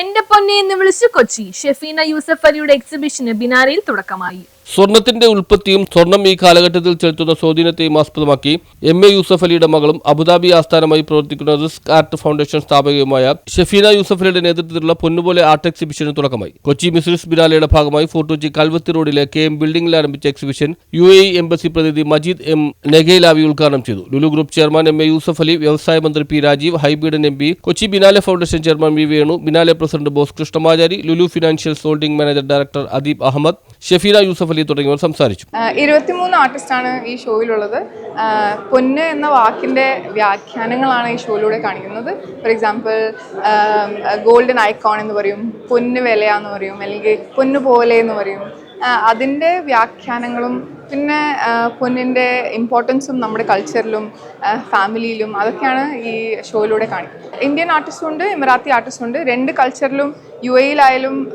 എന്റെ പൊന്നെ എന്ന് വിളിച്ച് കൊച്ചി. ഷെഫീന യൂസഫ് അലിയുടെ എക്സിബിഷന് ബിനാരയിൽ തുടക്കമായി. സ്വർണത്തിന്റെ ഉൽപ്പത്തിയും സ്വർണം ഈ കാലഘട്ടത്തിൽ ചെലുത്തുന്ന സ്വാധീനത്തെയും ആസ്പദമാക്കി എം എ യൂസഫ് അലിയുടെ മകളും അബുദാബി ആസ്ഥാനമായി പ്രവർത്തിക്കുന്ന റിസ്ക് ആർട്ട് ഫൗണ്ടേഷൻ സ്ഥാപകയുമായ ഷെഫീന യൂസഫ് അലിയുടെ നേതൃത്വത്തിലുള്ള പൊന്നുപോലെ ആർട്ട് എക്സിബിഷന് തുടക്കമായി. കൊച്ചി മിസ്രിസ് ബിനാലയുടെ ഭാഗമായി ഫോർട്ടുചി കൽവത്തി റോഡിലെ കെ എം ബിൽഡിംഗിൽ ആരംഭിച്ച എക്സിബിഷൻ യു എ എംബസി പ്രതിനിധി മജീദ് എം നെഗേലാവി ഉദ്ഘാടനം ചെയ്തു. Lulu group chairman M A Yusuff Ali വ്യവസായ മന്ത്രി P Rajeev Hibi Eden M P Kochi biennale foundation chairman V Venu biennale president Bose Krishnamachari Lulu financial holding manager director Adeeb Ahmed Shefeena Yusuff Ali തുടങ്ങിയവർ സംസാരിച്ചു. ഇരുപത്തിമൂന്ന് ആർട്ടിസ്റ്റാണ് ഈ ഷോയിലുള്ളത്. പൊന്ന് എന്ന വാക്കിന്റെ വ്യാഖ്യാനങ്ങളാണ് ഈ ഷോയിലൂടെ കാണിക്കുന്നത്. ഫോർ എക്സാമ്പിൾ ഗോൾഡൻ ഐക്കോൺ എന്ന് പറയും പൊന്ന് വിലയാന്ന് പറയും അല്ലെങ്കിൽ പൊന്ന് പോലെ എന്ന് പറയും. അതിന്റെ വ്യാഖ്യാനങ്ങളും പിന്നെ പൊന്നിന്റെ ഇമ്പോർട്ടൻസും നമ്മുടെ കൾച്ചറിലും ഫാമിലിയിലും അതൊക്കെയാണ് ഈ ഷോയിലൂടെ കാണിക്കുന്നത്. ഇന്ത്യൻ ആർട്ടിസ്റ്റും ഉണ്ട് ഇമറാത്തി ആർട്ടിസ്റ്റും ഉണ്ട്. രണ്ട് കൾച്ചറിലും യു എയിലായാലും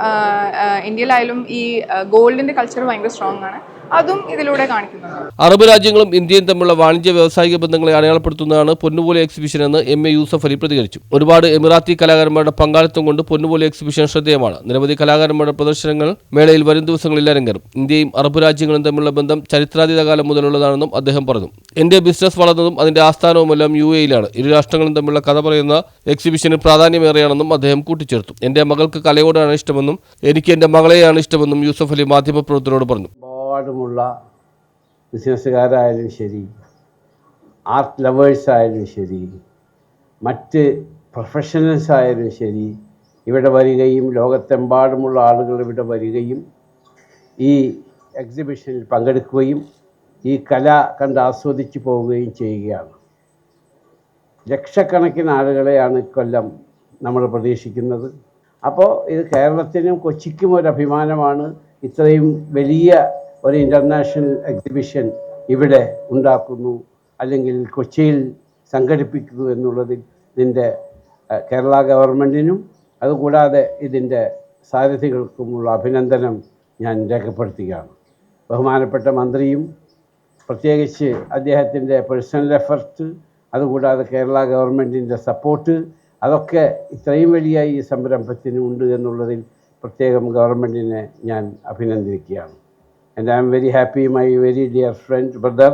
ഇന്ത്യയിലായാലും ഈ ഗോൾഡിന്റെ കൾച്ചർ ഭയങ്കര സ്ട്രോങ് ആണ്. അതും ഇതിലൂടെ കാണിക്കുന്നുണ്ട്. അറബ് രാജ്യങ്ങളും ഇന്ത്യയും തമ്മിലുള്ള വാണിജ്യ വ്യാവസായിക ബന്ധങ്ങളെ അടയാളപ്പെടുത്തുന്നതാണ് പൊന്നുപോലെ എക്സിബിഷൻ എന്ന് എം എ യൂസഫ് അലി പ്രതികരിച്ചു. ഒരുപാട് എമിറാത്തി കലാകാരന്മാരുടെ പങ്കാളിത്തം കൊണ്ട് പൊന്നുപോലെ എക്സിബിഷൻ ശ്രദ്ധേയമാണ്. നിരവധി കലാകാരന്മാരുടെ പ്രദർശനങ്ങൾ മേളയിൽ വരും ദിവസങ്ങളിൽ അരങ്ങേറും. ഇന്ത്യയും അറബ് രാജ്യങ്ങളും തമ്മിലുള്ള ബന്ധം ചരിത്രാതീത കാലം മുതലുള്ളതാണെന്നും അദ്ദേഹം പറഞ്ഞു. എന്റെ ബിസിനസ് വളർന്നതും അതിന്റെ ആസ്ഥാനവുമെല്ലാം യു എയിലാണ് ഇരു രാഷ്ട്രങ്ങളും തമ്മിലുള്ള കഥ പറയുന്ന എക്സിബിഷന് പ്രാധാന്യമേറെയാണെന്നും അദ്ദേഹം കൂട്ടിച്ചേർത്തു. എന്റെ മകൾക്ക് കലയോടാണ് ഇഷ്ടമെന്നും എനിക്ക് എന്റെ മകളെയാണ് ഇഷ്ടമെന്നും യൂസഫ് അലി മാധ്യമപ്രവർത്തകരോട് പറഞ്ഞു. ഒരുപാടുമുള്ള ബിസിനസ്സുകാരായാലും ശരി ആർട്ട് ലവേഴ്സ് ആയാലും ശരി മറ്റ് പ്രൊഫഷണൽസ് ആയാലും ശരി ഇവിടെ വരികയും ലോകത്തെമ്പാടുമുള്ള ആളുകൾ ഇവിടെ വരികയും ഈ എക്സിബിഷനിൽ പങ്കെടുക്കുകയും ഈ കല കണ്ട് ആസ്വദിച്ചു പോവുകയും ചെയ്യുകയാണ്. ലക്ഷക്കണക്കിന് ആളുകളെയാണ് ഇക്കൊല്ലം നമ്മൾ പ്രതീക്ഷിക്കുന്നത്. അപ്പോൾ ഇത് കേരളത്തിനും കൊച്ചിക്കും ഒരു അഭിമാനമാണ്. ഇത്രയും വലിയ ഒരു ഇന്റർനാഷണൽ എക്സിബിഷൻ ഇവിടെ ഉണ്ടാക്കുന്നു. അല്ലെങ്കിൽ കൊച്ചിയിൽ സംഘടിപ്പിക്കുന്നു എന്നുള്ളതിൽ ഇതിന്റെ കേരള ഗവൺമെന്റിനും അതുകൂടാതെ ഇതിന്റെ സാരഥികൾക്കുമുള്ള അഭിനന്ദനം ഞാൻ രേഖപ്പെടുത്തുകയാണ്. ബഹുമാനപ്പെട്ട മന്ത്രിയും പ്രത്യേകിച്ച് അദ്ദേഹത്തിന്റെ പേഴ്സണൽ എഫർട്ട് അതുകൂടാതെ കേരള ഗവൺമെന്റിന്റെ സപ്പോർട്ട് അതൊക്കെ ഇത്രയും വലിയ ഈ സംരംഭത്തിന് ഉണ്ട് എന്നുള്ളതിൽ പ്രത്യേകം ഗവൺമെന്റിനെ ഞാൻ അഭിനന്ദിക്കുകയാണ് and I am very happy my very dear friend brother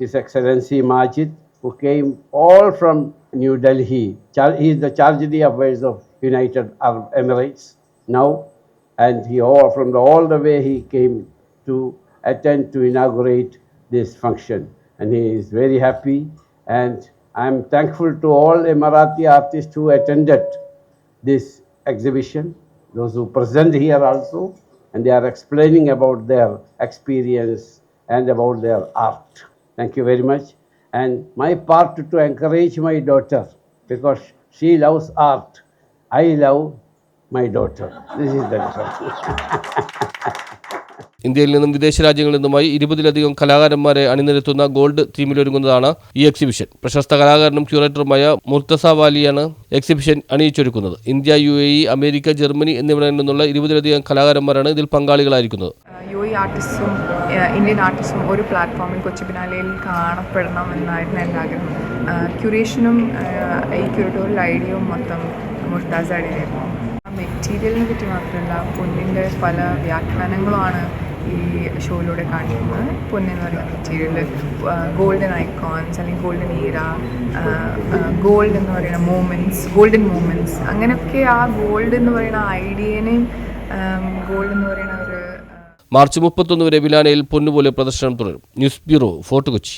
his excellency Majid who came all from New Delhi. He is the Charge affairs of United Arab Emirates now, and he all from the, all the way he came to attend to inaugurate this function, and he is very happy. And I am thankful to all Emirati artists who attended this exhibition, those who present here also, and they are explaining about their experience and about their art. Thank you very much. And my part to encourage my daughter because she loves art. I love my daughter. This is the difference. ഇന്ത്യയിൽ നിന്നും വിദേശ രാജ്യങ്ങളിൽ നിന്നുമായി ഇരുപതിലധികം കലാകാരന്മാരെ അണിനിരത്തുന്ന gold തീമിലൊരുങ്ങുന്നതാണ് ഈ exhibition പ്രശസ്ത കലാകാരനും ക്യൂറേറ്ററുമായ മുർത്തസ വാലിയാണ് exhibition അണിയിച്ചൊരുക്കുന്നത്. India U A E America Germany എന്നിവിടങ്ങളിൽ നിന്നുള്ള ഇരുപതിലധികം കലാകാരന്മാരാണ് ഇതിൽ പങ്കാളികളായിരിക്കുന്നത്. യു എ ആർട്ടിസ്റ്റും ഇന്ത്യൻ ആർട്ടിസ്റ്റും ഒരു പ്ലാറ്റ്ഫോമിൽ കൊച്ചി ബിനാലയിൽ കാണപ്പെടണം എന്നായിരുന്നു എന്റെ ആഗ്രഹം. ക്യൂറേഷനും ഈ ക്യൂറേറ്റോറിയൽ ഐഡിയയും മൊത്തം മുർത്താസ് അടിയായിരുന്നു മെറ്റീരിയലിനെ പറ്റി മാത്രമല്ല പൊന്നിന്റെ പല വ്യാഖ്യാനങ്ങളുമാണ് ഈ ഷോയിലൂടെ കാണിക്കുന്നത് പൊന്നെന്ന് പറയുന്ന മെറ്റീരിയൽ ഗോൾഡൻ ഐക്കോൺസ് അല്ലെങ്കിൽ ഗോൾഡൻ ഈറ ഗോൾഡ് എന്ന് പറയുന്ന മൂമെന്റ്സ് ഗോൾഡൻ മൂമെന്റ്സ് അങ്ങനെയൊക്കെ ആ ഗോൾഡ് എന്ന് പറയുന്ന ഐഡിയനെയും ഗോൾഡ് എന്ന് പറയുന്ന ഒരു മാർച്ച് മുപ്പത്തൊന്ന് വരെ വിലാനയിൽ പൊന്നുപോലെ പ്രദർശനം തുടരും. News bureau Fort Kochi.